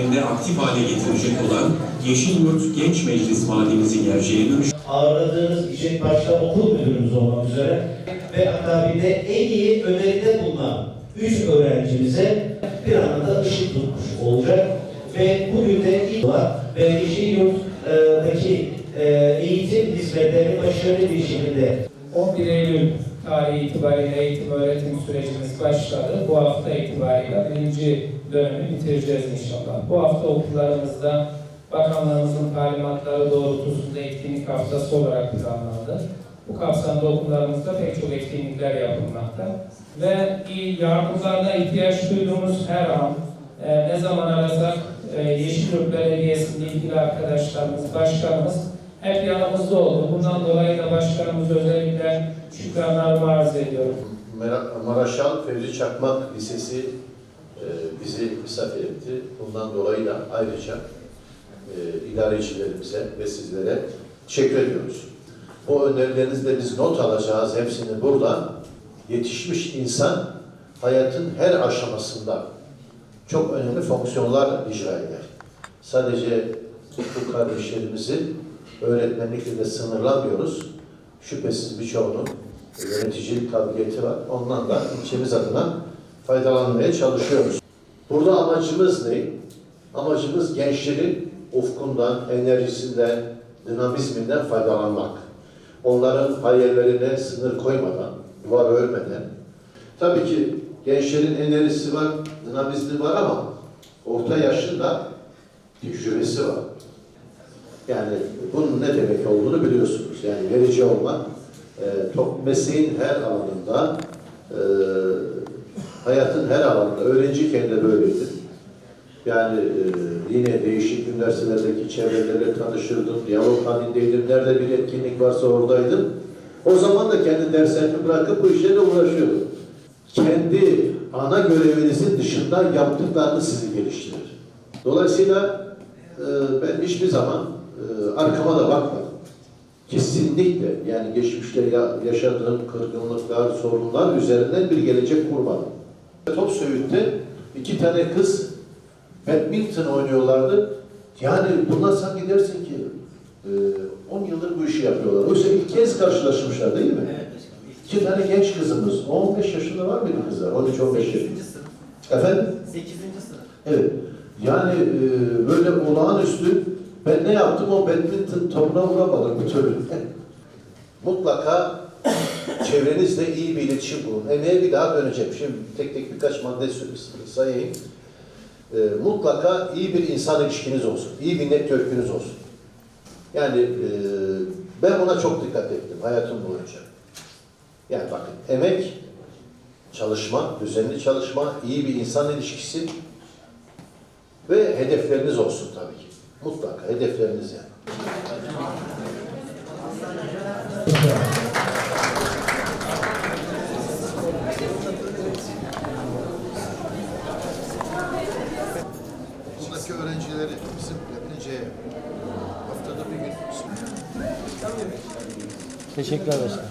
hizmetlerinde aktif hale getirecek olan Yeşil Yurt Genç Meclis vaadimizi gerçeğe dönüş ağırladığınız kişi başta okul müdürümüz olmak üzere ve akabinde en iyi öneride bulunan üç öğrencimize bir anda ışık tutmuş olacak. Ve bugün de ilk var ve Yeşil Yurt'daki e, eğitim hizmetlerini başarılı bir şekilde 11 Eylül tarihi itibariyle eğitim öğretim sürecimiz başladı. Bu hafta itibariyle birinci dönemi bitireceğiz inşallah. Bu hafta okullarımızda bakanlığımızın talimatları doğrultusunda etkinlik haftası olarak planlandı. Bu kapsamda okullarımızda pek çok etkinlikler yapılmakta. Ve yardımlarına ihtiyaç duyduğumuz her an e, ne zaman arasak e, Yeşilyurt Belediyesi'nin ilgili arkadaşlarımız, başkanımız hep yanımızda oldu. Bundan dolayı da başkanımız özellikle şükranlarımı arz ediyorum. Maraşal Fevzi Çakmak Lisesi e, bizi misafir etti. Bundan dolayı da ayrıca e, idarecilerimize ve sizlere teşekkür ediyoruz. Bu önerilerinizde biz not alacağız hepsini burada. Yetişmiş insan hayatın her aşamasında çok önemli fonksiyonlar icra eder. Sadece bu kardeşlerimizi öğretmenlikle de sınırlamıyoruz. Şüphesiz birçoğunun yöneticilik kabiliyeti var. Ondan da ilçemiz adına faydalanmaya çalışıyoruz. Burada amacımız ne? Amacımız gençlerin ufkundan, enerjisinden, dinamizminden faydalanmak. Onların hayallerine sınır koymadan, duvar örmeden. Tabii ki gençlerin enerjisi var, dinamizmi var ama orta yaşın da tecrübesi var. Yani bunun ne demek olduğunu biliyorsunuz. Yani verici olmak, e, top mesleğin her alanında, e, hayatın her alanında, öğrenciyken de böyleydi. Yani e, yine değişik üniversitelerdeki çevrelerle tanışırdım, diyalog halindeydim, nerede bir etkinlik varsa oradaydım. O zaman da kendi derslerimi bırakıp bu işlerle uğraşıyordum. Kendi ana görevinizin dışında yaptıklarını sizi geliştirir. Dolayısıyla e, ben hiçbir zaman e, arkama da bakmadım. Kesinlikle yani geçmişte ya, yaşadığım kırgınlıklar, sorunlar üzerinden bir gelecek kurmadım. Top Söğüt'te iki tane kız badminton oynuyorlardı. Yani bunlar sanki dersin ki e, 10 yıldır bu işi yapıyorlar. Oysa ilk kez karşılaşmışlar değil mi? Evet. İki tane genç kızımız. 15 yaşında var mıydı kızlar? 13-15 yaşında. 8. sınıf. Efendim? 8. sınıf. Evet. Yani e, böyle olağanüstü ben ne yaptım o badminton topuna vuramadım bir türlü. Mutlaka çevrenizle iyi bir iletişim kurun. Emeğe bir daha döneceğim. Şimdi tek tek birkaç madde sayayım. E, mutlaka iyi bir insan ilişkiniz olsun. iyi bir network'ünüz olsun. Yani e, ben buna çok dikkat ettim hayatım boyunca. Yani bakın emek, çalışma, düzenli çalışma, iyi bir insan ilişkisi, ve hedefleriniz olsun tabii ki. Mutlaka hedefleriniz yani. Buradaki öğrencileri bizim yapınca haftada bir gün Teşekkürler başkanım.